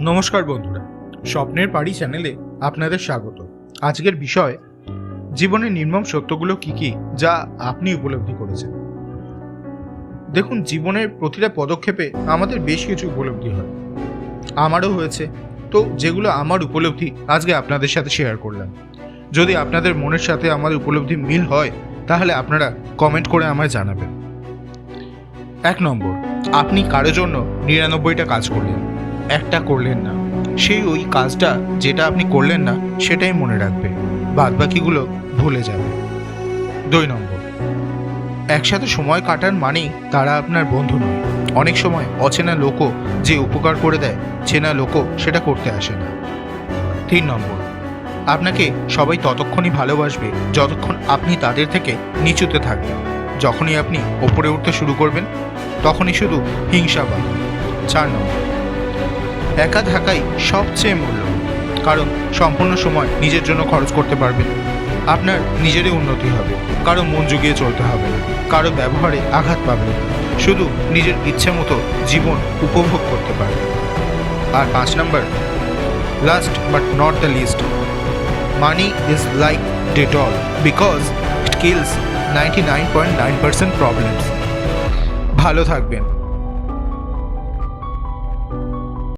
নমস্কার বন্ধুরা, স্বপ্নের পাড়ি চ্যানেলে আপনাদের স্বাগত। আজকের বিষয়, জীবনের নির্মম সত্যগুলো কি কি যা আপনি উপলব্ধি করেছেন? দেখুন, জীবনের প্রতিটা পদক্ষেপে আমাদের বেশ কিছু উপলব্ধি হয়। আমারও হয়েছে, তো যেগুলো আমার উপলব্ধি আজকে আপনাদের সাথে শেয়ার করলাম। যদি আপনাদের মনের সাথে আমার উপলব্ধি মিল হয়, তাহলে আপনারা কমেন্ট করে আমায় জানাবেন। এক নম্বর, আপনি কারোর জন্য নিরানব্বইটা কাজ করলেন। একটা করলেন না। সেই ওই কাজটা যেটা আপনি করলেন না, সেটাই মনে রাখবে। বাদ বাকিগুলো ভুলে যাবে। দুই নম্বর। একসাথে সময় কাটান মানেই তারা আপনার বন্ধু নয়। অনেক সময় অচেনা লোকও যে উপকার করে দেয়, চেনা লোকও সেটা করতে আসে না। তিন নম্বর। আপনাকে সবাই ততক্ষণই ভালোবাসবে যতক্ষণ আপনি তাদের থেকে নিচুতে থাকবেন। যখনই আপনি ওপরে উঠতে শুরু করবেন, তখনই শুধু হিংসা বাড়বে। চার নম্বর। একা থাকাই সবচেয়ে মূল্য। কারণ সম্পূর্ণ সময় নিজের জন্য খরচ করতে পারবেন আপনার নিজেরই উন্নতি হবে। কারও মন জুগিয়ে চলতে হবে কারও ব্যবহারে আঘাত পাবেন শুধু নিজের ইচ্ছে মতো জীবন উপভোগ করতে পারবেন আর পাঁচ নম্বর last but not the least money is like Dettol because it kills ninety nine point nine percent problems ভালো থাকবেন।